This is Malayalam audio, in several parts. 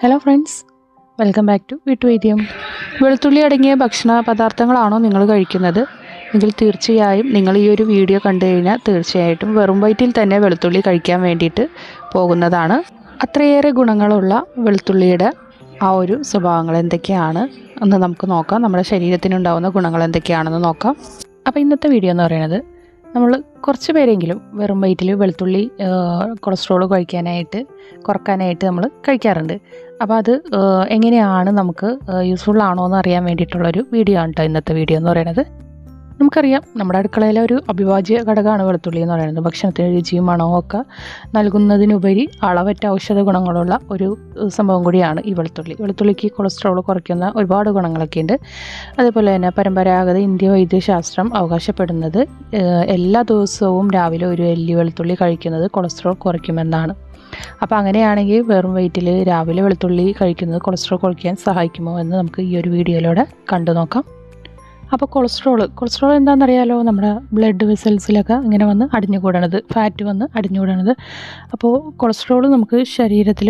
Hello friends welcome back to വീട്ടുവൈദ്യം വെളുത്തുള്ളി അടങ്ങിയ ഭക്ഷണ പദാർത്ഥങ്ങളാണോ നിങ്ങൾ കഴിക്കുന്നത്? എങ്കിൽ തീർച്ചയായും നിങ്ങൾ ഈ ഒരു വീഡിയോ കണ്ടു കഴിഞ്ഞാൽ തീർച്ചയായിട്ടും വെറും വയറ്റിൽ തന്നെ വെളുത്തുള്ളി കഴിക്കാൻ വേണ്ടിയിട്ട് പോകുന്നതാണ്. അത്രയേറെ ഗുണങ്ങളുള്ള വെളുത്തുള്ളിയുടെ ആ ഒരു സ്വഭാവങ്ങൾ എന്തൊക്കെയാണ്? എന്ന് നമുക്ക് നോക്കാം. നമ്മുടെ ശരീരത്തിനുണ്ടാവുന്ന ഗുണങ്ങൾ എന്തൊക്കെയാണെന്ന് നോക്കാം. അപ്പോൾ ഇന്നത്തെ വീഡിയോ എന്ന് പറയുന്നത് നമ്മൾ കുറച്ച് പേരെങ്കിലും വെറും വയറ്റിൽ വെളുത്തുള്ളി കൊളസ്ട്രോൾ കഴിക്കാനായിട്ട് കുറക്കാനായിട്ട് നമ്മൾ കഴിക്കാറുണ്ട്. അപ്പോൾ അത് എങ്ങനെയാണ് നമുക്ക് യൂസ്ഫുൾ ആണോ എന്ന് അറിയാൻ വേണ്ടിയിട്ടുള്ളൊരു വീഡിയോ ആണ് കേട്ടോ ഇന്നത്തെ വീഡിയോ എന്ന് പറയുന്നത് നമുക്കറിയാം നമ്മുടെ അടുക്കളയിലെ ഒരു അവിഭാജ്യ ഘടകമാണ് വെളുത്തുള്ളി എന്ന് പറയുന്നത്. ഭക്ഷണത്തിന് രുചിയും മണവും ഒക്കെ നൽകുന്നതിനുപരി അളവറ്റ ഔഷധ ഗുണങ്ങളുള്ള ഒരു സംഭവം കൂടിയാണ് ഈ വെളുത്തുള്ളി. വെളുത്തുള്ളിക്ക് കൊളസ്ട്രോൾ കുറയ്ക്കുന്ന ഒരുപാട് ഗുണങ്ങളൊക്കെ ഉണ്ട്. അതേപോലെ തന്നെ പരമ്പരാഗത ഇന്ത്യ വൈദ്യശാസ്ത്രം അവകാശപ്പെടുന്നത് എല്ലാ ദിവസവും രാവിലെ ഒരു എല്ലി വെളുത്തുള്ളി കഴിക്കുന്നത് കൊളസ്ട്രോൾ കുറയ്ക്കുമെന്നാണ്. അപ്പോൾ അങ്ങനെയാണെങ്കിൽ വെറും വെയിറ്റിൽ രാവിലെ വെളുത്തുള്ളി കഴിക്കുന്നത് കൊളസ്ട്രോൾ കുറയ്ക്കാൻ സഹായിക്കുമോ എന്ന് നമുക്ക് ഈ ഒരു വീഡിയോയിലൂടെ കണ്ടു നോക്കാം. അപ്പോൾ കൊളസ്ട്രോൾ കൊളസ്ട്രോൾ എന്താണെന്നറിയാലോ? നമ്മുടെ ബ്ലഡ് വെസൽസിലൊക്കെ ഇങ്ങനെ വന്ന് അടിഞ്ഞുകൂടണത് ഫാറ്റ് വന്ന് അടിഞ്ഞുകൂടണത്. അപ്പോൾ കൊളസ്ട്രോൾ നമുക്ക് ശരീരത്തിൽ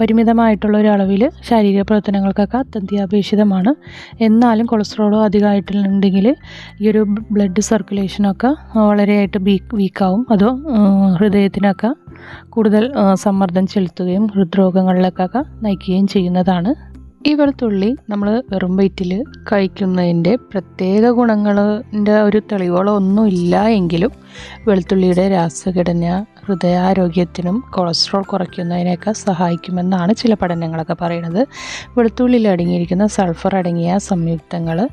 പരിമിതമായിട്ടുള്ള ഒരു അളവിൽ ശാരീരിക പ്രവർത്തനങ്ങൾക്കൊക്കെ അത്യന്താപേക്ഷിതമാണ് എന്നാലും കൊളസ്ട്രോൾ അധികമായിട്ടുണ്ടെങ്കിൽ ഈ ഒരു ബ്ലഡ് സർക്കുലേഷനൊക്കെ വളരെയായിട്ട് വീക്ക് വീക്കാവും അതോ ഹൃദയത്തിനൊക്കെ കൂടുതൽ സമ്മർദ്ദം ചെലുത്തുകയും ഹൃദ്രോഗങ്ങളിലേക്കൊക്കെ നയിക്കുകയും ചെയ്യുന്നതാണ്. ഈ വെളുത്തുള്ളി നമ്മൾ വെറും വയറ്റിൽ കഴിക്കുന്നതിന്റെ പ്രത്യേക ഗുണങ്ങളിന്റെ ഒരു തെളിവുകളോ ഇല്ല എങ്കിലും വെളുത്തുള്ളിയുടെ രാസഘടന ഹൃദയാരോഗ്യത്തിനും കൊളസ്ട്രോൾ കുറയ്ക്കുന്നതിനൊക്കെ സഹായിക്കുമെന്നാണ് ചില പഠനങ്ങളൊക്കെ പറയുന്നത്. വെളുത്തുള്ളിയിൽ അടങ്ങിയിരിക്കുന്ന സൾഫർ അടങ്ങിയ സംയുക്തങ്ങൾ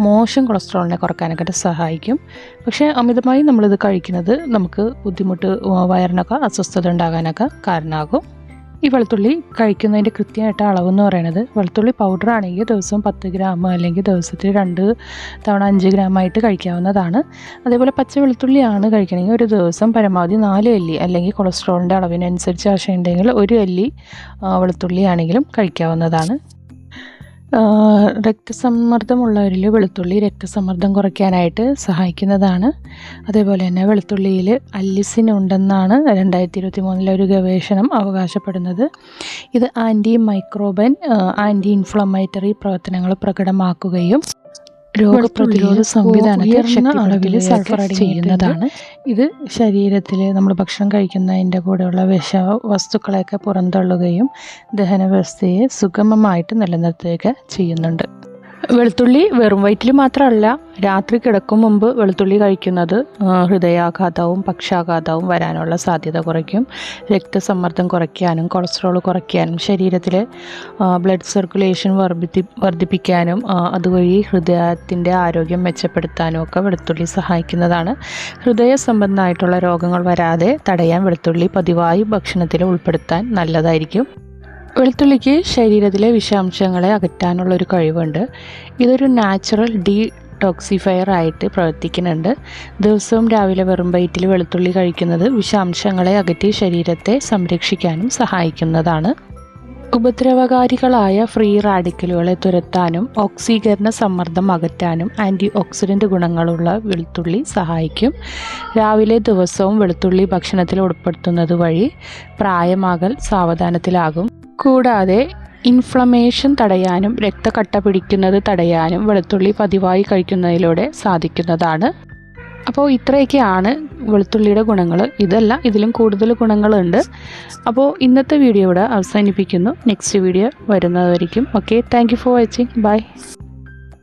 മോശം കൊളസ്ട്രോളിനെ കുറക്കാനൊക്കെ സഹായിക്കും. പക്ഷേ അമിതമായി നമ്മളിത് കഴിക്കുന്നത് നമുക്ക് ബുദ്ധിമുട്ട് വയറിനൊക്കെ അസ്വസ്ഥത ഉണ്ടാകാനൊക്കെ കാരണമാകും. ഈ വെളുത്തുള്ളി കഴിക്കുന്നതിന്റെ കൃത്യമായിട്ട് അളവെന്ന് പറയുന്നത് വെളുത്തുള്ളി പൗഡർ ആണെങ്കിൽ ദിവസം പത്ത് ഗ്രാം അല്ലെങ്കിൽ ദിവസത്തിൽ രണ്ട് തവണ അഞ്ച് ഗ്രാമായിട്ട് കഴിക്കാവുന്നതാണ്. അതേപോലെ പച്ച വെളുത്തുള്ളിയാണ് കഴിക്കണമെങ്കിൽ ഒരു ദിവസം പരമാവധി നാല് അല്ലി അല്ലെങ്കിൽ കൊളസ്ട്രോളിന്റെ അളവിനനുസരിച്ച് ആവശ്യമുണ്ടെങ്കിൽ ഒരു അല്ലി വെളുത്തുള്ളി ആണെങ്കിലും കഴിക്കാവുന്നതാണ്. രക്തസമ്മർദ്ദമുള്ളവരിൽ വെളുത്തുള്ളി രക്തസമ്മർദ്ദം കുറയ്ക്കാനായിട്ട് സഹായിക്കുന്നതാണ്. അതേപോലെ തന്നെ വെളുത്തുള്ളിയിൽ അല്ലിസിൻ ഉണ്ടെന്നാണ് രണ്ടായിരത്തി ഇരുപത്തി മൂന്നിലെ ഒരു ഗവേഷണം അവകാശപ്പെടുന്നത്. ഇത് ആന്റി മൈക്രോബൻ ആന്റി ഇൻഫ്ലമേറ്ററി പ്രവർത്തനങ്ങൾ പ്രകടമാക്കുകയും രോഗപ്രതിരോധ സംവിധാനത്തെ ശക്തിപ്പെടുത്തുകയൊക്കെ സൾഫർ ചെയ്യുന്നതാണ്. ഇത് ശരീരത്തിൽ നമ്മൾ ഭക്ഷണം കഴിക്കുന്നതിന്റെ കൂടെയുള്ള വിഷ വസ്തുക്കളെയൊക്കെ പുറന്തള്ളുകയും ദഹന വ്യവസ്ഥയെ സുഗമമായിട്ട് നിലനിർത്തുകയൊക്കെ ചെയ്യുന്നുണ്ട്. വെളുത്തുള്ളി വെറും വയറ്റിൽ മാത്രമല്ല രാത്രി കിടക്കും മുമ്പ് വെളുത്തുള്ളി കഴിക്കുന്നത് ഹൃദയാഘാതവും പക്ഷാഘാതവും വരാനുള്ള സാധ്യത കുറയ്ക്കും. രക്തസമ്മർദ്ദം കുറയ്ക്കാനും കൊളസ്ട്രോൾ കുറയ്ക്കാനും ശരീരത്തിലെ ബ്ലഡ് സർക്കുലേഷൻ വർദ്ധിപ്പി വർദ്ധിപ്പിക്കാനും അതുവഴി ഹൃദയത്തിന്റെ ആരോഗ്യം മെച്ചപ്പെടുത്താനും ഒക്കെ വെളുത്തുള്ളി സഹായിക്കുന്നതാണ്. ഹൃദയ സംബന്ധമായിട്ടുള്ള രോഗങ്ങൾ വരാതെ തടയാൻ വെളുത്തുള്ളി പതിവായി ഭക്ഷണത്തിൽ ഉൾപ്പെടുത്താൻ നല്ലതായിരിക്കും. വെളുത്തുള്ളിക്ക് ശരീരത്തിലെ വിഷാംശങ്ങളെ അകറ്റാനുള്ള ഒരു കഴിവുണ്ട്. ഇതൊരു നാച്ചുറൽ ഡീ ടോക്സിഫയർ ആയിട്ട് പ്രവർത്തിക്കുന്നുണ്ട്. ദിവസവും രാവിലെ വെറും വയറ്റിൽ വെളുത്തുള്ളി കഴിക്കുന്നത് വിഷാംശങ്ങളെ അകറ്റി ശരീരത്തെ സംരക്ഷിക്കാനും സഹായിക്കുന്നതാണ്. ഉപദ്രവകാരികളായ ഫ്രീ റാഡിക്കലുകളെ തുരത്താനും ഓക്സീകരണ സമ്മർദ്ദം അകറ്റാനും ആന്റി ഓക്സിഡന്റ് ഗുണങ്ങളുള്ള വെളുത്തുള്ളി സഹായിക്കും. രാവിലെ ദിവസവും വെളുത്തുള്ളി ഭക്ഷണത്തിൽ ഉൾപ്പെടുത്തുന്നത് വഴി പ്രായമാകൽ സാവധാനത്തിലാകും. കൂടാതെ ഇൻഫ്ലമേഷൻ തടയാനും രക്തക്കട്ട പിടിക്കുന്നത് തടയാനും വെളുത്തുള്ളി പതിവായി കഴിക്കുന്നതിലൂടെ സാധിക്കുന്നതാണ്. അപ്പോൾ ഇത്രയൊക്കെയാണ് വെളുത്തുള്ളിയുടെ ഗുണങ്ങൾ. ഇതല്ല ഇതിലും കൂടുതൽ ഗുണങ്ങളുണ്ട്. അപ്പോൾ ഇന്നത്തെ വീഡിയോ ഇവിടെ അവസാനിപ്പിക്കുന്നു. നെക്സ്റ്റ് വീഡിയോ വരുന്നതായിരിക്കും. Okay thank for watching bye